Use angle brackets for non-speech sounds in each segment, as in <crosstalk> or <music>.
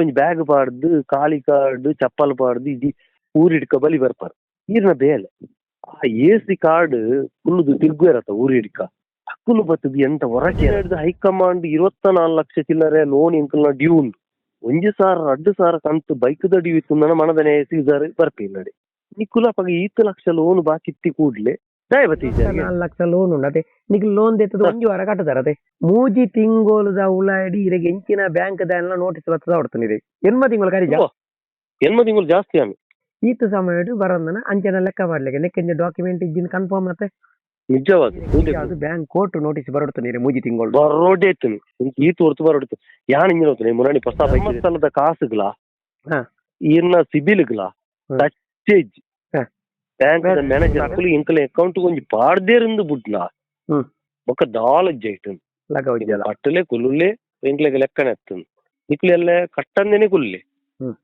ಒಂಜಿ ಬ್ಯಾಗ್ ಪಾಡ್ದು, ಕಾಲಿ ಕಾರ್ಡ್ ಚಪ್ಪಲ್ ಪಾಡ್ದು, ಇಡಿ ಊರಿಡ್ಕ ಬಲಿ ಬರ್ಪಾರ್ ಈರ್ನ ಬೇಲೆ ಆ ಎಸಿ ಕಾರ್ಡ್ ಕುಲ್ಲುದು ತಿರ್ಗುವೆರತ್ತ ಊರಿಡ್ಕ. ಅಕ್ಕುಲು ಬತ್ತದು ಎಂತ ಹೊರಕೆ ಹಿಡ್ದು ಹೈಕಮಾಂಡ್ ಇರುವತ್ತ ನಾಲ್ಕು ಲಕ್ಷ ಚಿಲ್ಲರೆ ಲೋನ್ ಇಂಕಲ್ನ ಡ್ಯೂ ಉಂಡು ಒಂಜಿ ಸಾವಿರ ರಡ್ಡು ಸಾರ ಕಂತು ಬೈಕ್ ಡ್ಯೂ ಇತ್ತು, ನನ್ನ ಮನದನೆ ಸೀಸರ್ ಬರ್ಪಿಲ್ಲಡೆ ನಿಕ್ಕುಲ ಪಗ ಈತ್ತು ಲಕ್ಷ ಲೋನ್ ಬಾಕಿ ಇತ್ತಿ ಕೂಡ್ಲೆ ನಾಲ್ಕು ಲಕ್ಷ ಲೋನ್ ಉಂಡು ಅದೇ ನಿಕ್ ಲೋನ್ ತೆತ್ತದ ಒಂಜಿ ವಾರ ಕಟ್ಟದಾರ. ಅದೇ ಮೂಜಿ ತಿಂಗೋಲದ ಉಳ್ಳಾಡಿ ಇರಗೆ ಎಂಚಿನ ಬ್ಯಾಂಕ್ ಎಲ್ಲ ನೋಟಿಸ್ ಬರ್ತದ ಹೊಡ್ತಾನಿದೆ. ಎನ್ಮ ತಿಂಗಳು ಕರಿಜ ಎನ್ಮ ತಿಂಗಳು ಜಾಸ್ತಿ ಆಮಿ. ಈತ ಸಮಯ ಬರೋದನ್ನ ಅಂಚನ ಲೆಕ್ಕ ಮಾಡ್ಲಿಕ್ಕೆ. ನೆಕ್ಕೆಂಜ ಡಾಕ್ಯುಮೆಂಟ್ ಇದ್ದಿನ ಕನ್ಫರ್ಮ್ ಮತ್ತೆ? ನಿಜವಾಗಿ ಅದು ಬ್ಯಾಂಕ್ ಕೋರ್ಟ್ ನೋಟಿಸ್ ಬರೋಡ್ತಾನಿರಿ ಮೂಜಿ ತಿಂಗಳು ಬರೋಡೆ ಇತ್ತು ಈತ ಹೊರತು ಬರಡ್ತು ಯಾನ್ ಇಂಜಿನ ಹೋಗ್ತಾನೆ? ಮುರಾಣಿ ಪ್ರಸ್ತಾಪ ಸ್ಥಳದ ಕಾಸುಗಳ. ಇನ್ನ ಸಿಬಿಲ್ಗಳ ಹ್ಮ್. ಒಂಜಿ ಪಾಡ್ದೇರಿಂದ ಬುಡ್ಲ ಹ್ಮ್. ಬೊಕ್ಕ ದಾಲಜ್ಜ ಇಟ್ಟು ಲಗ ಹೋಗಿದ್ಯಲ್ಲ ಅಟ್ಟಲೆ ಕುಲ್ಲುಲೆ ಎಂಕ್ಲೆಗೆ ಲೆಕ್ಕನೆ ಎತ್ತನ್ ನಿಕ್ಲೆಲ್ಲ ಕಟ್ಟಂದೇನೆ ಕುಲ್ಲೆ. ಹ್ಮ್.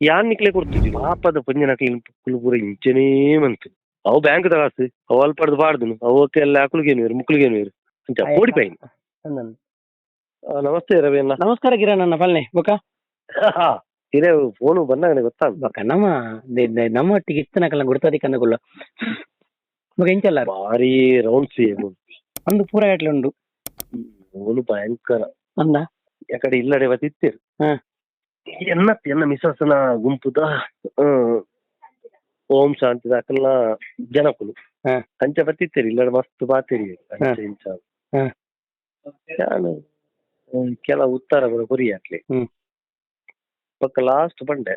ಯಾನ್ ನಿಕ್ಲೆ ಕೊಡ್ತಿದ್ವಿ ಪಾಪದ ಪಂಜನಕ್ಲಿ ಕುಲು ಪೂರ ಇಂಚನೇ ಮಂತು. ಅವು ಬ್ಯಾಂಕ್ ತಗಾಸು ಅವು ಅಲ್ಪಡ್ದು ಪಾಡ್ದನು. ಅವಕ್ಕೆ ಎಲ್ಲ ಅಕ್ಕಳಿಗೇನು ಬೇರು ಮುಕ್ಕಳಿಗೇನು ಬೇರು ಅಂಚ ಆಯ್ತು. ಓಡಿಪೈನ್ ನಮಸ್ತೆ ರವಿ ಅಣ್ಣ. ನಮಸ್ಕಾರ ಕಿರಣ್ ಅಣ್ಣ ಪಲ್ಲೆ ಬೊಕ ಇರೇ ಫೋನು ಬಂದಾಗ ನನಗೆ ಗೊತ್ತಾ ನಮ್ಮ ದೆ- ದೆ- ನಮ್ಮ ಒಟ್ಟಿಗೆ ಇಷ್ಟು ನಾಲ್ಕಲ್ಲ ಗುರ್ತದಿ ಕನ್ನಗುಲ್ಲ ಬೊಕ ಎಂಚಲ್ಲ ಭಾರಿ ರೌಂಡ್ಸ್ ಒಂದು ಪೂರ ಗಟ್ಲೆ ಉಂಡು. ಫೋನು ಭಯಂಕರ. ಅಂದ? ಯಾಕಡೆ ಇಲ್ಲಡೆ ಬತ್ತಿತ್ತೇರು ಹಾ. ಎನ್ನ ಎನ್ನ ಮಿಸಸ್ನ ಗುಂಪುದ ಓಂ ಶಾಂತಿ ದಾಖಲ ಜನಕುಲು. ಅಂಚೆ ಬತ್ತಿತ್ತೇರಿ ಇಲ್ಲಡೆ ಮಸ್ತ್ ಬಾತಿರಿ. ನಾನು ಕೆಲ ಉತ್ತರ ಬರ ಕೊರಿ ಪಕ್ಕ ಲಾಸ್ಟ್ ಬಂಡೆ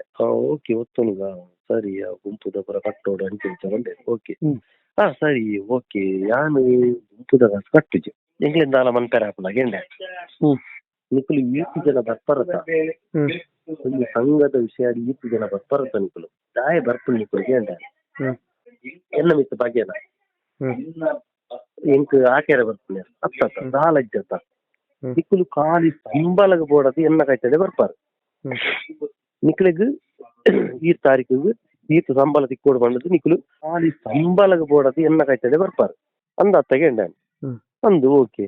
ಓಕೆ ಒತ್ತುನುಗ ಸರಿ ಗುಂಪುದ ಪುರ ಕಟ್ಟೋಡು ಅಂಚ ಬಂಡೆ ಓಕೆ. ಹಾ ಸರಿ ಓಕೆ ಯಾನು ಗುಂಪುದ ಕಟ್ಟುಜಿ ಎಂಗ್ಲಿಂದ ಅಲ್ಲ ಮನ್ಪೆರ ಹಾಕಲ ಗೆಂಡೆ ಹ್ಮ್. ಈಟು ಜನ ಬರ್ಪರತ. ಒಂದು ಸಂಘದ ವಿಷಯ ಈಟು ಜನ ಬರ್ಪರತ ನಿಕುಲು ದಾಯ ಬರ್ಪು ನಿಕುಲು ಗೆಂಡೆ. ಎನ್ನ ಮಿತ್ತ ಭಾಗ್ಯನ ಹ್ಮ್. ಎಂಕ್ ಆಕೆರ ಬರ್ಪುನೆ ಅತ್ತ ಹ್ಮ್. ನಿಖಲು ಕಾಲಿ ಸಂಬಲಗ ಬೋಡದು ಎನ್ನ ಕಾಯ್ತದೆ ಬರ್ಪಾರು. ನಿಖಲಿಗ್ ಈ ತಾರೀಕಿಗೆ ಈತು ಸಂಬಳ ತಿಕ್ಕೋಡು ಬಂದದ್ದು ನಿಖಲು ಕಾಲಿ ಸಂಬಲಗ ಬೋಡದು ಎನ್ನ ಕಾಯ್ತದೆ ಬರ್ಪಾರು ಅಂದ ತೆಗೆಂಡ ಹ್ಮ್. ಅಂದು ಓಕೆ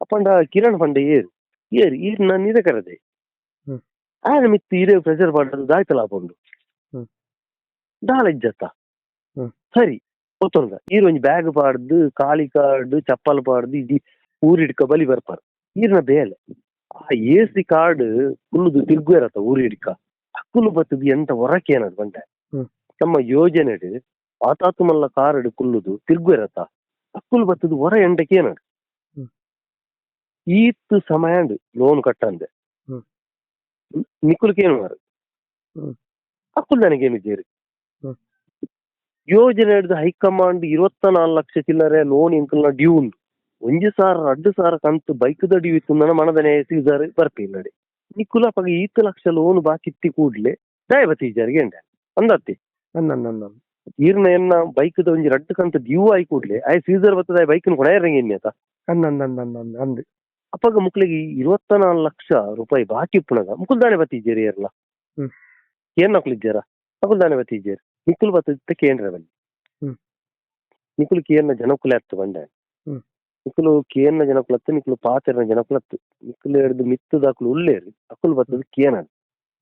ಅಪ್ಪಂಡ ಕಿರಣ್ ಫಂಡ ಏರು ಏರು ಈರ್ ನಾನು ಇದ ಕರದೆ ಹ್ಮ್. ಆಗ ಮಿತ್ತು ಇರೇ ಪ್ರೆಷರ್ ಮಾಡೋದು ದಾಯ್ತಲ ಹಾಕೊಂಡು ಹ್ಮ್. ದಾಲಜ್ಜತ್ತ ಹ್ಮ್. ಸರಿ ಗೊತ್ತೊಂದ ಈರ್ ಒಂಜಿ ಬ್ಯಾಗ್ ಪಾಡ್ದು ಕಾಲಿ ಕಾರ್ಡ್ ಚಪ್ಪಲ್ ಪಾಡ್ದು ಇಡಿ ಊರಿಡ್ಕ ಬಲಿ ಬರ್ಪಾರ ಈರ್ನ ಬೇಲೆ ಆ ಎಸಿ ಕಾರ್ಡ್ ಕುಲ್ಲುದು ತಿರ್ಗುವೆರತ್ತ ಊರಿಡ್ಕ ಅಕ್ಕುಲು ಬತ್ತದು ಎಂತ ಹೊರಕ್ಕೆ ಏನದು ಬಂಡೆ. ನಮ್ಮ ಯೋಜನೆ ಆತಾತು ಮಲ್ಲ ಕಾರ್ಡ್ ಕುಲ್ಲುದು ತಿರ್ಗುವೆರತ್ತ ಅಕ್ಕುಲು ಬತ್ತದು ಹೊರ ಎಂಟಕ್ಕೆ ಏನದು? ಈತ್ ಈತ್ತು ಸಮಯ ಲೋನ್ ಕಟ್ಟಂದೆ. ಏನು ಮಾರು. ಅಕ್ಕುಲ್ ನನಗೇನು ಜೇರಿ ಯೋಜನೆ ಹಿಡಿದು ಹೈಕಮಾಂಡ್ ಇರುವತ್ತ ನಾಲ್ಕು ಲಕ್ಷ ಚಿಲ್ಲರೆ ಲೋನ್ ಇಂಕಲ್ನ ಡ್ಯೂ ಉಂಡು ಒಂಜಿ ಸಾರ ರಡ್ಡು ಸಾರ ಕಂತು ಬೈಕ್ ಡ್ಯೂ ಇತ್ತು ನನ್ನ ಮನದನೆ ಸೀಸರ್ ಬರ್ಪಿಲ್ಲಡೆ ನಿಕ್ಕುಲ ಪಗ ಈತ್ತು ಲಕ್ಷ ಲೋನ್ ಬಾಕಿ ಇತ್ತಿ ಕೂಡ್ಲೆ ದಯವತಿ ಜರಿಗೆ ಎಂಡೆ ಅಂದತ್ತಿ ನನ್ನ ಈರ್ನ ಎನ್ನ ಬೈಕ್ದ ಒಂಜಿ ರಡ್ಡು ಕಂತು ಡ್ಯೂ ಆಯ್ ಕೂಡ್ಲೆ ಆಯ್ ಸೀಸರ್ ಬರ್ತದ ಬೈಕ್ ಕೊಡ ಇರಂಗಿ ಇನ್ನೇತ ಅಂದ ಅಂದ್. ಅಪ್ಪಗ ಮುಕ್ಳಿಗೆ ಇರುವತ್ತ ನಾಲ್ಕು ಲಕ್ಷ ರೂಪಾಯಿ ಬಾಕಿ ಪುಣಗ ಮುಕುಲ್ ದಾನೆ ಬತ್ತಿದ್ದೀರಿ ಹ್ಮ್. ಏನ್ ನಕ್ಲಿದ್ದೀರ ಮುಕುಲ್ ದಾನೆ ಬತ್ತಿದ್ದೀರಿ ನಿಖುಲ್ ಬತ್ತಿದ್ದ ಕೇಂದ್ರ ಬಲ್ಲಿ ಹ್ಮ್. ನಿಖುಲ್ ಕೇರ್ನ ಜನಕುಲ ಹತ್ತು ಬಂಡೆ ಹ್ಮ್. ನಿಖುಲು ಕೇರ್ನ ಜನಕುಲ ಹತ್ತು ನಿಖುಲು ಪಾತೆರ್ನ ಜನಕುಲ ಹತ್ತು ನಿಖುಲ್ ಹಿಡಿದು ಮಿತ್ತದ ಅಕುಲು ಉಳ್ಳೇರಿ ಅಕುಲ್ ಬತ್ತದು ಕೇನನ್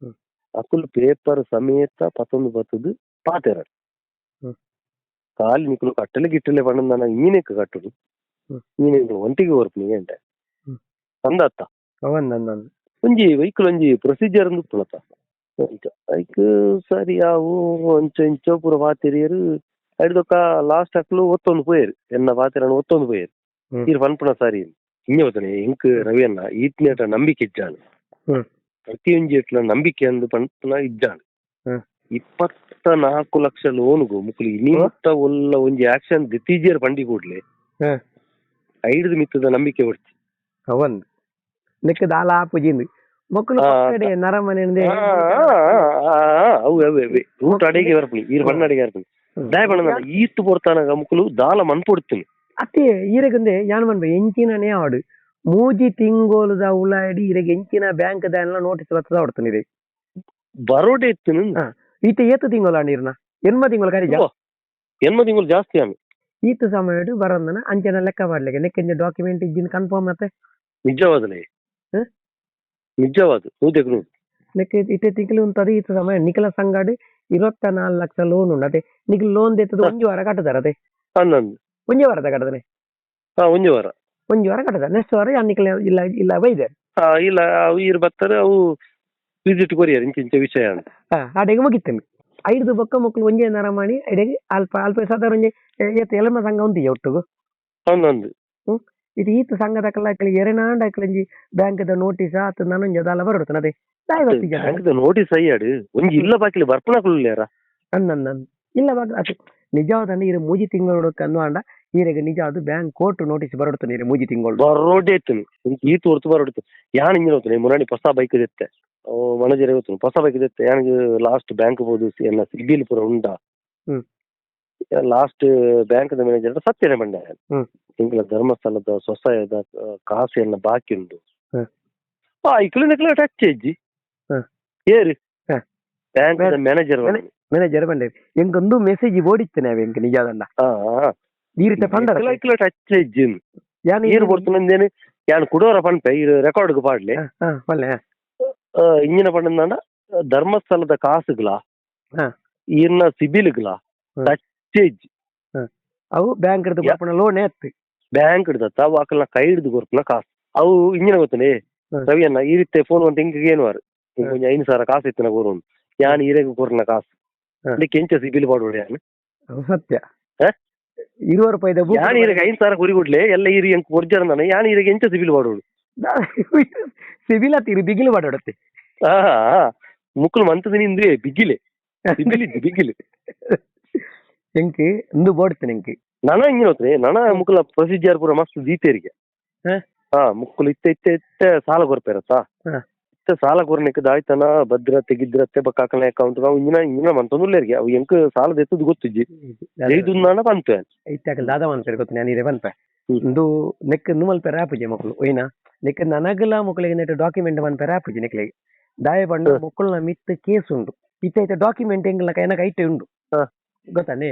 ಹ್ಮ್. ಅಕುಲ್ ಪೇಪರ್ ಸಮೇತ ಪತ್ತೊಂದು ಬತ್ತದು ಪಾತೆರ ಹ್ಮ್. ಕಾಲಿ ನಿಖುಲು ಕಟ್ಟಲೆ ಗಿಟ್ಟಲೆ ಬಣ್ಣ ನಾನು ಈನೆಕ್ ಕಟ್ಟುದು ಹ್ಮ್. ನೀನೆ ಒಂಟಿಗೆ ಹೊರಪು ಎಂಟೆ ಹ್ಮ್. ಅಂದತ್ತ ಅವಂದ ಅಂದ ಒಂಜಿ ವೆಹಿಕಲ್ ಒಂಜಿ ಪ್ರೊಸೀಜರ್ ಅಂದು ಪುಳತ ಐಕ್ ಸರಿ ಅವು ಒಂಚ ಇಂಚ ಪೂರ ಪಾತಿರಿಯರು ಹಿಡ್ದೊಕ್ಕ ಲಾಸ್ಟ್ ಅಕ್ಲು ಒತ್ತೊಂದು ಪೋಯರು ಎನ್ನ ಪಾತಿರನ ಒತ್ತೊಂದು ಪೋಯರು ಹ್ಮ್. ಇರ್ ಪನ್ಪುನ ಸಾರಿ ಹೋತಾನೆ ರವಿ ರವಿಯನ್ನ ಈತ್ನೇಟ ನಂಬಿಕೆ ಇಜ್ಜಾನು ಪ್ರತಿ ಪ್ರತಿಯೊಂಜಿ ಇಟ್ಲ ನಂಬಿಕೆ ಅಂದು ಪನ್ಪುನ ಇಜ್ಜಾನು. ಇಪ್ಪತ್ತ ನಾಲ್ಕು ಲಕ್ಷ ಲೋನ್ಗು ಮುಕ್ಲಿ ನಿಮಿತ್ತ ಒಲ್ಲ ಒಂಜಿ ಆಕ್ಷನ್ ದಿತ್ತೀಜಿಯರ್ ಪಂಡಿ ಕೂಡ್ಲೆ. ಐದು ಮಿತ್ತದ ನಂಬಿಕೆ ಹೊಡ್ತಿ. ಅವನ್ ನೆಕ್ಕ ದಾಲ ಪುಜಿಂದು ಮಕ್ಕಳು ಕಡೆ ಆ, ಅವು ಅವು ಅವೆ. ರೂಟ್ ಅಡಿಗೆ ಬರ್ಪಣಿ ಈರ್ ಬಣ್ಣ ಅಡಿಗೆ ಬರ್ಪಣಿ ದಯ ಬಣ್ಣ ಈತ್ ಪೊರ್ತಾನಾಗ ಮುಕ್ಕಲು ದಾಲ ಮನ್ಪೊಡ್ತೀನಿ. ಅತ್ತೆ ಯಾನ್ ಯಾನ್ಮನ್ಬೆ ಎಂಚಿನೇ ಆಡು. ಮೂಜಿ ತಿಂಗೋಲದ ಉಳಾಡಿ ಇರೆಗ್ ಎಂಚಿನ ಬ್ಯಾಂಕ್ ಎಲ್ಲ ನೋಟಿಸ್ ಬರ್ತದ ಹೊಡ್ತನಿದೆ. ಬರೋಡೆ ಇತ್ತು ಈತ ಏತ ತಿಂಗಳ ನೀರ್ನ? ಎನ್ಮ ತಿಂಗಳ ಕರಿಜ? ಎನ್ಮ ತಿಂಗಳು ಜಾಸ್ತಿ ಆಮಿ. ಈತ ಸಮಯ ಬರೋದನ್ನ ಅಂಚನ ಲೆಕ್ಕ ಮಾಡ್ಲಿಕ್ಕೆ ನೆಕ್ಕಿಂದ ಡಾಕ್ಯುಮೆಂಟ್ ಇದ್ದೀನಿ ಕನ್ಫರ್ಮ್ ಮತ್ತೆ? ನಿಜವಾದಲೇ ನಿಜವಾದ ನೂದಕ್ಕೆ ನೂರು ಇಟ್ಟೆ ತಿಂಗಳು ಉಂಟದ ಈತ ಸಮಯ ನಿಖಿಲ ಸಂಗಾಡಿ ಇವತ್ತ ನಾಲ್ಕು ಲಕ್ಷ ಲೋನ್ ಉಂಡು. ಅದೇ ನಿಖಿಲ್ ಲೋನ್ ದೇತದ ಒಂದು ವಾರ ಕಟ್ಟದಾರ ಅದೇ ಹನ್ನೊಂದು. ಒಂಜಿ ವಾರದ ಕಟ್ಟದನೆ ಹಾ ಒಂಜಿ ವಾರ. ವಾರ ಕಟ್ಟದ ನೆಕ್ಸ್ಟ್ ವಾರ ಯಾನ್ ನಿಖಿಲ್ ಇಲ್ಲ ಇಲ್ಲ ಬೈದೆ ಹಾ ಇಲ್ಲ ಅವು ಇರು ಬರ್ತಾರೆ ಅವು ವಿಸಿಟ್ ಕೊರಿಯರ್ ಇಂಚ ಇಂಚ ವಿಷಯ ಅಂತ. ಆಡೆಗೆ ಮುಗಿತ್ತೇನೆ ಐದು ಬೊಕ್ಕ ಮಕ್ಕಳು ಒಂಜಿ ನರ ಮಾಡಿ ಐಡೆಗೆ ಅಲ್ಪ ಅಲ್ಪ ಸಾಧಾರಣ ಒಂಜಿ ಏತ್ ಎಲಮ ಸಂಘ ಉಂತಿಯ ಒಟ್ಟುಗು? ಹನ್ನೊಂದು ಇದು ಈತ ಸಂಘದ ಕಲ್ಲಾಕಲಿ ಎರೆನಾಂಡ ಅಕ್ಲಂಜಿ ಬ್ಯಾಂಕ್ದ ನೋಟಿಸ್ ಆತು ನಾನು ದಾಲ ಬರೋಡ್ತಾನ ಅದೇ. ದಾಯ ಜನ. ಬ್ಯಾಂಕ್ದ ನೋಟಿಸ್ ಅಯ್ಯಾಡು. ಒಂಜಿ ಇಲ್ಲ ಬಾಕಿಲಿ ಬರ್ಪನ ಕುಲ್ಲೇರ ಅನ್ನನ್ನ ಇಲ್ಲ ಬಾಗ ಅದು. ನಿಜವಾದ ಇರೆ ಮೂಜಿ ತಿಂಗಳು ಕನ್ವಾಂಡ ಈರೆಗ್ ನಿಜ ಅದು ಬ್ಯಾಂಕ್ ಕೋರ್ಟ್ ನೋಟಿಸ್ ಬರೋಡ್ತಾನೆ ಇರೆ ಮೂಜಿ ತಿಂಗಳು ಬರೋಡೆ ಇತ್ತು ಈತು ಹೊರತು ಬರೋಡಿತ್ತು ಯಾನ್ ಇಂಜಿನ ಹೋಗ್ತಾನೆ ಮುನಾಡಿ ಹೊಸ ಬೈಕ್ ಇದೆತ್ತೆ ಮನೇಜರ್ ಹೋಗ್ತಾನೆ ಹೊಸ ಬೈಕ್ ಇದೆತ್ತೆ ಯಾನಿಗೆ ಲಾಸ್ಟ್ ಬ್ಯಾಂಕ್ ಬೋದು ಎನ್ನ ಸಿಬಿಲ್ ಪುರ ಉಂಡ. ಲಾಸ್ಟ್ ಬ್ಯಾಂಕ್ ಮ್ಯಾನೇಜರ್ ಸತ್ಯನೇ ಬಂಡ. ತಿಂಗಳ ಧರ್ಮಸ್ಥಳದ ಸೊಸೈದ ಕಾಸು ಎಲ್ಲ ಬಾಕಿ ಉಂಟು. ಇಕ್ಳು ನಿಕ್ಲ ಟಚ್ ಹ್ಮ್. ಏರಿ? ಹ. ಬ್ಯಾಂಕ್ ಮ್ಯಾನೇಜರ್ Mana- ಮ್ಯಾನೇಜರ್ ಬಂದೆ ಎಂಗೊಂದು ಮೆಸೇಜ್ ಓಡಿತ್ತೇನೆ ಅವ ಎಂಕ್ ನಿಜಾದಂಡ ಈ ರೀತಿ ಪಂಡರ ಇಕ್ಲ ಇಕ್ಲ ಟಚ್ ಇಜ್ಜಿ ಯಾನ್ ನೀರು ಕೊಡ್ತಾನೇನು ಯಾನ್ ಕುಡೋರ ಪಂಪೆ ಇದು ರೆಕಾರ್ಡ್ ಪಾಡ್ಲಿ ಹಾ ಒಳ್ಳೆ ಆ, ಇಂಜಿನ ಪಂಡ ಧರ್ಮಸ್ಥಳದ ಕಾಸುಗಳ ಹಾ. ಇನ್ನ ಸಿಬಿಲ್ಗಳ ಹ್ಮ್. ಟಚ್ ಅವು ಬ್ಯಾಂಕ್ ಹಿಡಿದು ಯಾ- ಬರ್ಪಣ ಲೋನ್ ಎತ್ತು ಬ್ಯಾಂಕ್ ಹಿಡ್ದತ್ತ ಅವು ಆಕಲ್ನ ಕೈ ಹಿಡಿದು ಕೊರ್ಪನ ಕಾಸು ಅವು ಇಂಜಿನ ಗೊತ್ತನೆ ಹ್ಮ್. ರವಿ ಅಣ್ಣ ಈ ರೀತಿ ಫೋನ್ ಒಂದು ತಿಂಗಳಿಗೆ ಏನು ವಾರು ಹ್ಮ್. ಕೊಂಚ ಐದು ಸಾವಿರ ಕಾಸು ಇತ್ತಿನ ಕೋರು ಯಾನ್ ಈರೆಗೆ ಕೊರ್ನ ಕಾಸು ಹ್ಮ್. ಅದಕ್ಕೆ ಎಂಚ ಸಿಬಿಲ್ ಅವು ಸತ್ಯ? ಇರುವ book ಯಾನ್ ಈರೆಗೆ ಐದು ಸಾವಿರ ಕುರಿ ಕೊಡ್ಲೆ ಎಲ್ಲ ಇರಿ ಎಂಕ್ ಕೊರ್ಜಾರ ನಾನು ಯಾನ್ ಈರೆಗೆ ಎಂಚ <laughs> ಸಿಬಿಲ್ ಪಾಡೋಡು ಸಿವಿಲ ತೀರಿ ಬಿಗಿಲು ಮಾಡಾಡತ್ತೆ. ಹಾ ಮುಕ್ಕಲು ಮಂತದ ನಿಂದ್ರೆ ಬಿಗಿಲೆ. ಬಿಗಿಲಿ ಬಿಗಿಲಿ. <laughs> ಎಂಕಿ ಇಂದು ಬಾಡ್ತೇನೆ ಎಂಕಿ ನನ ಹಿಂಗಿನ ಹೋತ್ರಿ ನನ ಮುಕ್ಕಲ ಪ್ರೊಸೀಜರ್ ಪೂರ ಮಸ್ತ್ ದೀತೇರಿಗೆ. ಹ? ಮುಕ್ಕಲು ಇತ್ತೆ ಇತ್ತೆ ಇತ್ತೆ ಸಾಲ. ಇತ್ತೆ ಸಾಲ ಕೊರ್ನಿಕ್ ದಾಯ್ತನ ಭದ್ರ ತೆಗಿದ್ರತ್ತೆ ಬಕ್ಕಾಕನ ಅಕೌಂಟ್ ನಾವು ಇಂಜಿನ ಇಂಜಿನ ಮಂತೊಂದುಲ್ಲೇರಿಗೆ ಅವು ಎಂಕ್ ಸಾಲ ಎತ್ತದು ಗೊತ್ತಿಜ್ಜಿ. ಐದು ನಾನ ಬಂತು ಇತ್ತಾಕಲ್ ದಾದ ಮನ್ಪೇರು ಗೊತ್ತು ನಾನು ಇರೇ ಬಂತೆ. ಇಂದು ನೆಕ್ ಇಂದು ಮಲ್ಪೇರ ಆಪುಜಿ ಮಕ್ಕಳು ಒಯ್ನ? ನೆಕ್ ನನಗಲ ಮಕ್ಕಳಿಗೆ ನೆಟ್ ಡಾಕ್ಯುಮೆಂಟ್ ಮನ್ಪೆ ಆಪುಜಿ ನೆಕ್ಲಿಗೆ ದಾಯ ಬಂಡು. ಮಕ್ಕಳನ್ನ ಮಿತ್ ಕೇಸ್ ಉಂಡು ಇತ್ತ ಡಾಕ್ಯುಮೆಂಟ್ ಎಂಗ್ಲ ಕೈನ ಐಟೆ ಉಂಡು ಗೊತ್ತಾನೆ?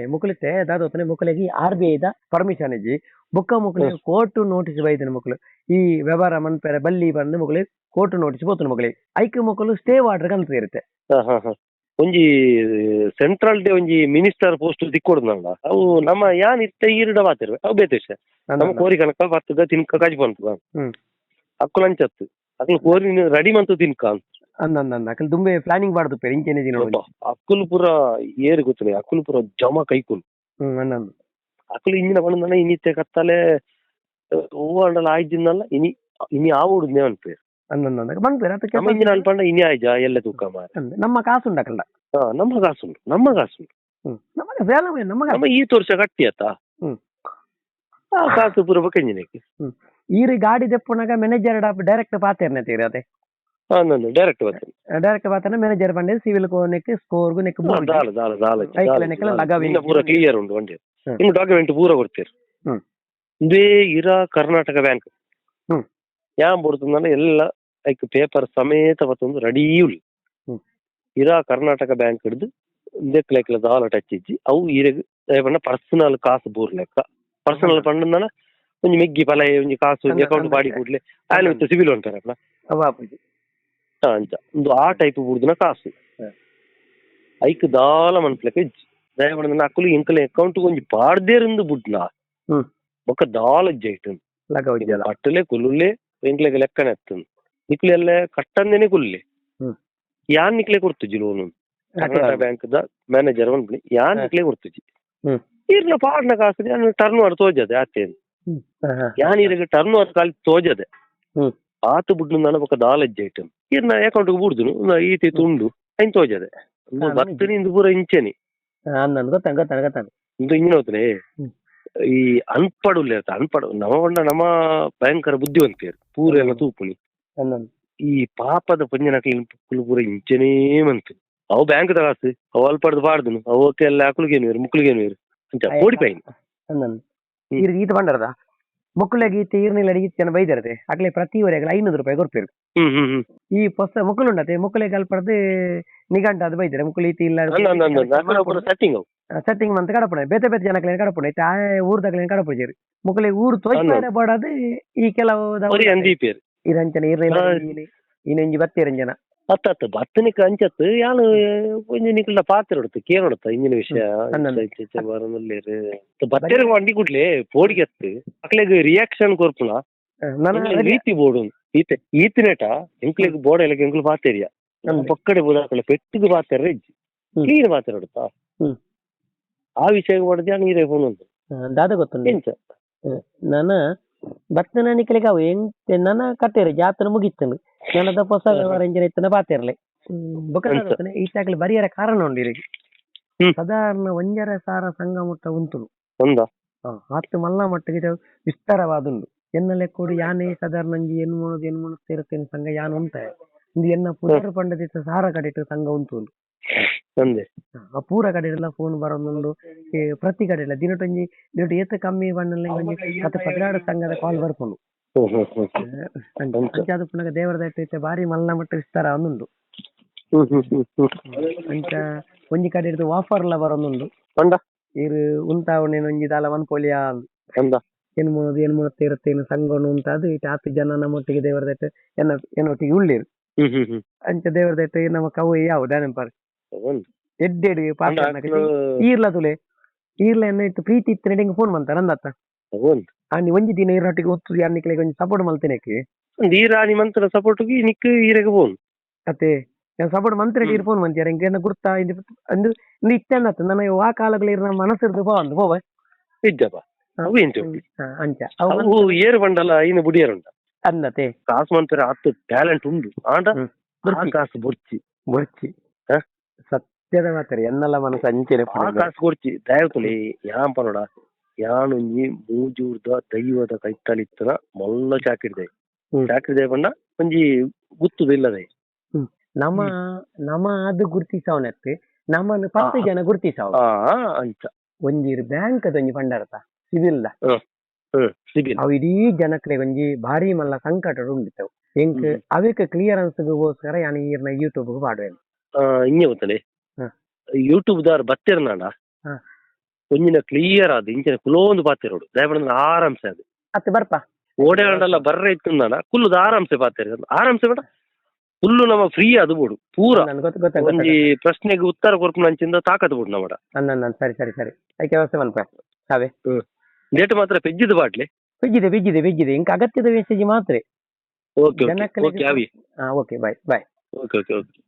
ದಾದ ಹೊತ್ತನೆ ಮುಕ್ಕಲಿಗೆ ಆರ್ ಬಿ ಐದ ಪರ್ಮಿಷನ್ ಇಜ್ಜಿ ಬೊಕ್ಕ ಮುಕ್ಕಲಿಗೆ ಕೋರ್ಟ್ ನೋಟಿಸ್ ಬೈದಿನ ಮಕ್ಕಳು ಈ ವ್ಯವಹಾರ ಮನ್ಪೇರ ಬಲ್ಲಿ ಬಂದು ಮಕ್ಕಳಿಗೆ ಕೋರ್ಟ್ ನೋಟಿಸ್ ಬೋತನ ಮಕ್ಕಳಿಗೆ ಐಕ್ ಮಕ್ಕಳು ಸ್ಟೇ ವಾರ್ಡರ್ ಅಂತ ಇರುತ್ತೆ. ಹಾ ಹಾ ಹಾ. ಒಂಜಿ ಸೆಂಟ್ರಲ್ ಡೇ ಒಂಜಿ ಮಿನಿಸ್ಟರ್ ಪೋಸ್ಟ್ ದಿಕ್ಕೊಡ್ನಲ್ಲ ಅವು ನಮ್ಮ ಯಾನ್ ಇತ್ತೆ ಈರುಡ ಬಾತಿರ್ವೆ ಅವು ಬೇತೇಶ ನಮ್ಮ ಕೋರಿ ಕನಕ ಬರ್ತದ ತಿನ್ಕ ಕಾಜಿ ಬಂತು ಹ್ಮ್. ಅಕ್ಕಲು ಅಂಚತ್ತು ಅಕ್ಕಲು ಕೋರಿ ರೆಡಿ ಮಂತು ತಿನ್ಕ ಅಂತ. ಅಂದಂದ ಅಕಲ್ ದುಂಬೆ ಪ್ಲಾನಿಂಗ್ ಮಾಡ್ದು ಪೇರು ಇಂಚೆನೆ ದಿನ ಅಕ್ಕಲು ಪೂರ ಏರಿ ಗೊತ್ತಿಲ್ಲ. ಅಕ್ಕಲು ಪೂರ ಜಮ ಕೈಕುಲ್. ಹ್ಮ್ ಅನ್ನಂದು ಅಕ್ಕಲು ಇಂಜಿನ ಪಂಡನ ಇನಿತ್ತೆ ಕತ್ತಲೆ ಓವಾಂಡಲ ಆಯ್ದಿನಲ್ಲ ಇನಿ ಇನಿ ಆವೋಡು ಅದಕ್ಕೆ ನಮ್ಮ ಇಂಜಿನ ಇನಿ ಆಯ್ಜ ಎಲ್ಲ ತೂಕ ಮಾರ. ನಮ್ಮ ಕಾಸು ಉಂಡಕಲ್ಲ ನಮ್ಮ ಕಾಸು ಉಂಟು ನಮ್ಮ ಕಾಸು ಉಂಟು ನಮಗೆ ನಮ್ಮ ಈ ತೋರ್ಸ ಕಟ್ಟಿ ಆತ ಕಾಸು ಪೂರ ಈ ರೀ ಗಾಡಿ ದೆಪ್ಪುನಾಗ ಮ್ಯಾನೇಜರ್ ಡೈರೆಕ್ಟ್ ಪಾತೇರ್ನೆ ತೀರಿ ಅದೇ ಹಾ ನಾನು ಡೈರೆಕ್ಟ್ ಬರ್ತೇನೆ. ಡೈರೆಕ್ಟ್ ಪಾತನ ಮ್ಯಾನೇಜರ್ ಬಂಡೆ ಸಿವಿಲ್ ನೆಕ್ ಸ್ಕೋರ್ಗು ನೆಕ್ ದಾಲ ದಾಲ ದಾಲ ಐಕ್ಲ ನೆಕ್ಲ ಲಗಾವಿ. ಇನ್ನ ಪೂರ ಕ್ಲಿಯರ್ ಉಂಡು ಹ್ಮ್. ನಿಮ್ಗೆ ಡಾಕ್ಯುಮೆಂಟ್ ಪೂರ ಕೊಡ್ತೀರಿ. ಹ್ಮ್. ಇದೇ ಇರ ಕರ್ನಾಟಕ ಬ್ಯಾಂಕ್ ಹ್ಮ್. ಯಾನ್ ಬರ್ತದಲ್ಲ ಎಲ್ಲ ಲೈಕ್ ಪೇಪರ್ ಸಮೇತ ಬತ್ತೊಂದು ರೆಡಿ ಉಳ್ಳಿ ಹ್ಮ್. ಇರ ಕರ್ನಾಟಕ ಬ್ಯಾಂಕ್ ಹಿಡಿದು ಇದಕ್ಕೆ ಲೈಕ್ಲ ದಾಲ ಟಚ್ ಇಜ್ಜಿ. ಅವು ಈರೆಗ್ ಪಂಡ ಪರ್ಸನಲ್ ಕಾಸು ಬೂರ್ ಲೆಕ್ಕ. ಪರ್ಸನಲ್ ಪಂಡನ ಒಂಜಿ ಮೆಗ್ಗಿ ಪಲ ಒಂಜಿ ಕಾಸು ಒಂಜಿ ಅಕೌಂಟ್ ಬಾಡಿ. ಕೂಡ್ಲೆ. ಆಯ್ಲು ಸಿವಿಲ್ ಅವ ಹಾ ಅಂಚ ಒಂದು ಆ ಟೈಪ್ ಬುಡ್ದಿನ ಕಾಸು. ಐಕ್ ದಾಲ ಮನ್ಸ್ಲೆಕ್ಕ ಇಜ್ಜಿ. ದಯಮಾಡಿ ಅಕ್ಕಲು ಎಂಕಲ ಅಕೌಂಟ್ ಒಂಜಿ ಪಾಡ್ದೇರಿಂದ ಬುಡ್ನ ಹ್ಮ್. ಬೊಕ್ಕ ದಾಲ ಜಲ ಅಟ್ಟಲೆ ಕುಲ್ಲುಲೆ ಎಂಕ್ಲೆಗ್ ಲೆಕ್ಕನ ಎತ್ತನ್ ನಿಕ್ಲೆ ಎಲ್ಲ ಕಟ್ಟಂದೇನೆ ಕುಲ್ಲೆ. ಯಾನ್ ನಿಕ್ಲೆ ಕೊಡ್ತುಜಿ ಲೋನ್ ಕರ್ನಾಟಕ ಬ್ಯಾಂಕ್ ದ ಮ್ಯಾನೇಜರ್ ಒಂದು ಯಾನ್. ನಿಕ್ಲೆ ಕೊಡ್ತುಜಿ. ಇರ್ಲ ಪಾಡ್ನ ಕಾಸು. ಟರ್ನ್ ಮಾಡಿ ತೋಜದೆ ಆಚೆ. ಯಾನ್ ಇರಗ ಟರ್ನ್ ಮಾಡಿ ಕಾಲಿ ತೋಜದೆ? ಆತ ಬುಡ್ನ ಬೊಕ ನಾಲೆಜ್ ಐಟಮ್ ಜೈಟ್ ನಾ ಅಕೌಂಟ್ ಬುಡ್ದುನು ಈತಿ ತುಂಡು ಐನ್ ತೋಜದೆ. ಬರ್ತನಿ ಇಂದು ಪೂರ ಇಂಚೆನಿ. ಹಾ, ಅನ್ನಂದು ಗೊತ್ತಾಗ ಗೊತ್ತಾಗ ಗೊತ್ತಾಗ ಇಂದು ಇಂಜಿನ ಹೋತ್ರೆ ಈ ಅನ್ಪಡು ಇರ್ತ ಅನ್ಪಡ್ ನಮಗೊಂಡ ನಮ ನಮ್ಮ ಭಯಂಕರ ಬುದ್ಧಿವಂತೇರು ಪೂರ ಎಲ್ಲ ತೂಪುನಿ. ಈ ಪಾಪದ ಪಂಜನಕಲಿ ಪೂರ ಇಂಚನೇ ಮಂತು. ಅವು ಬ್ಯಾಂಕ್ ತಗಾಸು ಅವು ಅಲ್ಪಡ್ದು ಬಾರ್ದುನು ಅವಕ್ಕೆ ಎಲ್ಲ ಪೈನ್. ಅನ್ನಂದು ಹ್ಮ್. ಈರ್ ಈತ ಬಂಡರದ? ಮಕ್ಕಳಿಗೆ ಈರ್ನಿಲ್ಲ ಜನ ಬೈದಿರದೆ ಆಗ್ಲೇ ಪ್ರತಿ ವರೆಗೆ ಐನೂರು ರೂಪಾಯಿ ಕೊಡ್ಪೇರು ಈ ಪೊಸ್ತ ಮಕ್ಕಳು ಉಂಡತೆ ಮಕ್ಕಳಿಗೆ ಅಲ್ಪಡ್ದು ನಿಗಂಟ ಅದು ಬೈದರೆ ಮಕ್ಕಳು ಈತ ಇಲ್ಲ ಸೆಟ್ಟಿಂಗ್ ಮಂತ್ ಕಡಪುಣ ಬೇತೆ ಬೇತೆ ಜನಕ್ಲೇನು ಕಡಪಣ ಐತೆ ಆ ಊರ್ದಾಗ್ಲೇನು ಕಡಪುಜೇರಿ ಮಕ್ಕಳಿಗೆ ಊರು ತೋಚ್ಪಾಯ್ದ ಬಾಡದು ಈ ಕೆಲವು ಇರಂಚನ ಇರ್ಲಿಲ್ಲ. ಇನ್ನೊಂಜಿ ಬತ್ತೇರಂಜನ ಅತ್ತ ಅತ್ತ ಬತ್ತನಿಕ ಅಂಚತ್ ಯಾನು ಒಂಜಿ ನಿಕ್ಲ ಪಾತ್ರ ಹೊಡ್ತು ಕೇರ್ ಹೊಡ್ತ ಇಂಜಿನ ವಿಷಯ ಅನ್ನಲ್ಲ. ಬರನಲ್ಲೇರು ಬತ್ತೇರಿಗೆ ಮಂಡಿ ಕುಡ್ಲೆ ಪೋಡಿಗೆತ್ತು ಮಕ್ಳಿಗೆ ರಿಯಾಕ್ಷನ್ ಕೊರ್ಪುನ ನನ್ನ ರೀತಿ ಬೋಡು ಈತೆ ಈತಿನೇಟ ಎಂಕ್ಲಿಗೆ ಬೋರ್ಡ್ ಎಲ್ಲ ಎಂಕ್ಲು ಪಾತೇರಿಯ ಹ್ಮ್. ಪಕ್ಕಡೆ ಬೋದಾಕಲೆ ಪೆಟ್ಟಿಗೆ ಪಾತಾರೆ ಇಜ್ಜಿ ಹ್ಮ್. ಕ್ಲೀನ್ ಪಾತ್ರ ಹೊಡ್ತಾ ಹ್ಮ್. ಆ ವಿಷಯ ಹೊಡೆದ ನೀರೇ ಫೋನ್ ಉಂಟು ದಾದ ಗೊತ್ತುಂಡು ಎಂಚ ನನ್ನ ಬರ್ತನ ನಿಕ್ಲಿಗೆ ಅವು ಎಂತ ನನ್ನ ಕಟ್ಟಿರಿ ಜಾತ್ರೆ ಮುಗಿತ್ತೇನೆ ನನ್ನದ ಹೊಸ ವ್ಯವಹಾರ ಇತ್ತನ ಪಾತಿರ್ಲಿ ಎಂತ? ಈಚಾಗ್ಲಿ ಬರಿಯರ ಕಾರಣ ಉಂಡಿರಿ. ಸಾಧಾರಣ ಒಂಜರ ಸಾರ ಸಂಘ ಮುಟ್ಟ ಉಂಟು. ಹತ್ತು ಮಲ್ಲ ಮಟ್ಟಿಗೆ ವಿಸ್ತಾರವಾದ ವಿಸ್ತಾರವಾದುಂಡು ಎನ್ನಲೆ ಕೂಡ ಯಾನೇ ಸಾಧಾರಣ ಎನ್ ಮಾಡೋದು ಎನ್ ಮಾಡುತ್ತಿರುತ್ತೇನೆ ಸಂಘ ಯಾನ್ ಉಂಟ ಇಂದು ಎನ್ನ ಪುನರ್ ಪಂಡದಿತ್ತ ಸಾರ ಕಡೆಟ್ ಸಂಘ ಉಂಟು ಉಂಡು. ತಂದೆ ಆ ಪೂರ ಕಡೆಲ್ಲ ಫೋನ್ ಬರೋದುಂಡು ಈ ಪ್ರತಿ ಕಡೆಲ್ಲ ದಿನಟೊಂಜಿ ದಿನಟು ಏತ ಕಮ್ಮಿ ಬಣ್ಣಲ್ಲ ಒಂಜಿ ಮತ್ತೆ ಪದಿನಾಡು ಸಂಘದ ಕಾಲ್ ಬರ್ಕೊಂಡು ಹ್ಮ್ ಹ್ಮ್ ಹ್ಮ್ ಅಂಚ ಅಂಚ ಅದು ಪುನಃ ದೇವರ ದಟ್ಟೈತೆ ಬಾರಿ ಮಲ್ಲ ಮಟ್ಟ ವಿಸ್ತಾರ ಹ್ಮ್ ಅಂಚ ಒಂಜಿ ಕಡೆ ಹಿಡಿದು ವಾಫರ್ ಎಲ್ಲ ಬರೋದುಂಡು ಅಂದ ಇರು ಉಂತಾವಣೆನ್ ಒಂಜಿ ದಾಲ ಮನ್ಪೊಲಿಯಾ ಅಂದ. ಏನ್ ಮಾಡೋದು ಏನ್ ಮಾಡುತ್ತೆ ಇರುತ್ತೆ ಏನು ಅಂತ ಅದು ಇಟ್ಟು ಹತ್ತು ಜನ ನಮ್ಮೊಟ್ಟಿಗೆ ದೇವರ ದಟ್ಟೆ ಎನ್ನ ಎನ್ನೊಟ್ಟಿಗೆ ಉಳ್ಳಿರು. ಹ್ಮ್ ಹ್ಮ್ ಹ್ಮ್. ಅಂಚ ದೇವರ ದಟ್ಟೆ ನಮ್ಮ ಕವು ಯಾವ ದಾನೆಂಪಾರ್ ಒಂದು ಎಡ್ಡೆ ಅಂದ ಪಾತ್ರ ಈರ್ಲ ತುಲೆ. ಈರ್ಲ ಎನ್ನ ಇಟ್ಟು ಪ್ರೀತಿ ಇತ್ತು ನಿಂಗೆ ಫೋನ್ ಮಾಡ್ತಾರ ಅಂದತ್ತ. ಒಂದು ಆನಿ ಒಂಜಿ ದಿನ ಇರೊಟ್ಟಿಗೆ ಒತ್ತು ಯಾನಿಕ್ಲೆಗೆ ಒಂಜಿ ಸಪೋರ್ಟ್ ಮಲ್ತಿನಕ್ಕೆ ಈರ ಮಂತ್ರ ಸಪೋರ್ಟ್ಗೆ ನಿಕ್ ಈರೆಗೆ ಫೋನ್ ಅತ್ತೆ ನಾನು ಸಪೋರ್ಟ್ ಮಂತ್ರಿಗೆ ಇರ್ ಫೋನ್ ಮಂತ್ಯಾರ ಇಂಗೆ ಎನ್ನ ಗುರ್ತಾ? ಇಂದು ಅಂದು ಇಂದು ಇತ್ತನ್ನತ್ತ ನನಗೆ ಆ ಕಾಲಗಳು ಇರ ಮನಸ್ಸಿರ್ದು ಪೋ ಅಂದು ಹೋವ ಇದ್ದಪ್ಪ ಅವು ಎಂಟು ಅಂಚ. ಅವು ಏರ್ ಏರು ಬಂಡಲ ಇನ್ನು ಬುಡಿಯರುಂಟ ಅನ್ನತೆ ಕಾಸು ಮಂತ್ರ ಹತ್ತು ಟ್ಯಾಲೆಂಟ್ ಉಂಡು. ಆಂಡ. ಆ ಬುರ್ಚಿ. ಕಾಸು ಬೊರ್ಚಿ. ಬರ್ಚಿ. ಸತ್ಯದ ಮಾತಾರೆ ಎನ್ನಲ್ಲ ಮನಸ್ಸು ಅಂಚೆನೆ ಆ ಕಾಸು ಕೊಡ್ಚಿ ದಯವಿಟ್ಟು ಯಾನ್ ಪನೋಡ ಯಾನೊಂಜಿ ಮೂಜೂರ್ದ ದೈವದ ಕೈತಲಿತ್ತನ ಮೊಲ್ಲ ಚಾಕಿಡ್ದೆ. ಚಾಕಿಡ್ದೆ ಪಂಡ ಒಂಜಿ ಗುತ್ತುದು ಇಲ್ಲದೆ ನಮ ನಮ ಅದು ಗುರ್ತಿಸವನತ್ತೆ ನಮ್ಮನ್ನು ಪತ್ತು. ಜನ ಗುರ್ತಿಸವ ಅಂಚ. ಒಂಜಿ ಬ್ಯಾಂಕ್ ಒಂಜಿ ಪಂಡರ್ತ ಸಿವಿಲ್ದ. ಅವು ಇಡೀ ಜನಕ್ಕೆ ಒಂಜಿ ಭಾರಿ ಮಲ್ಲ ಸಂಕಟ ಉಂಡಿತ್ತವು. ಎಂಕ್. ಅವಕ್ಕೆ ಕ್ಲಿಯರೆನ್ಸ್ಗೋಸ್ಕರ ಯಾನ್ ಈರ್ನ ಯೂಟ್ಯೂಬ್ ಪಾಡುವೆನು ಇಂಗೆ. ಯೂಟ್ಯೂಬ್ ದಾರ್ ಬತ್ತಿರ್ನಾಡ. ಒಂಜಿನ ಕ್ಲಿಯರ್ ಆದ್ ಇಂಚಿನ ಕುಲೋಂದು ಪಾತಿರೋಡು. ದಯಪಂಡ ಆರಾಮ್ಸೆ ಅದು ಅತ್ತೆ ಬರ್ಪ. ಓಡೆಗಂಡಲ್ಲ ಬರ್ರೆ ಇತ್ತುಂದಾನ ಕುಲ್ಲುದು ಆರಾಮ್ಸೆ ಪಾತಿರ ಆರಾಮ್ಸೆ ಬೇಡ. ಫುಲ್ಲು ನಮ್ಮ ಫ್ರೀ ಅದು ಬೋಡು ಪೂರ. ಒಂಜಿ ಪ್ರಶ್ನೆಗೆ ಉತ್ತರ ಕೊರ್ಪುನ ಅಂಚಿಂದ ತಾಕತ್ ಬಿಡು ನಮ್ಮಡ ನನ್ನ ಸರಿ ಸರಿ ಸರಿ. ಅದಕ್ಕೆ ವ್ಯವಸ್ಥೆ ಮನ್ಪ ಅವೇ ಡೇಟ್ ಮಾತ್ರ ಪೆಜ್ಜಿದ ಬಾಟ್ಲಿ? ಬೆಜ್ಜಿದೆ ಬೆಜ್ಜಿದೆ ಬೆಜ್ಜಿದೆ ಇಂಕ ಅಗತ್ಯದ ಮೆಸೇಜ್ ಮಾತ್ರ. ಓಕೆ ಓಕೆ ಓಕೆ ಅವಿ ಹಾ okay bye bye okay okay okay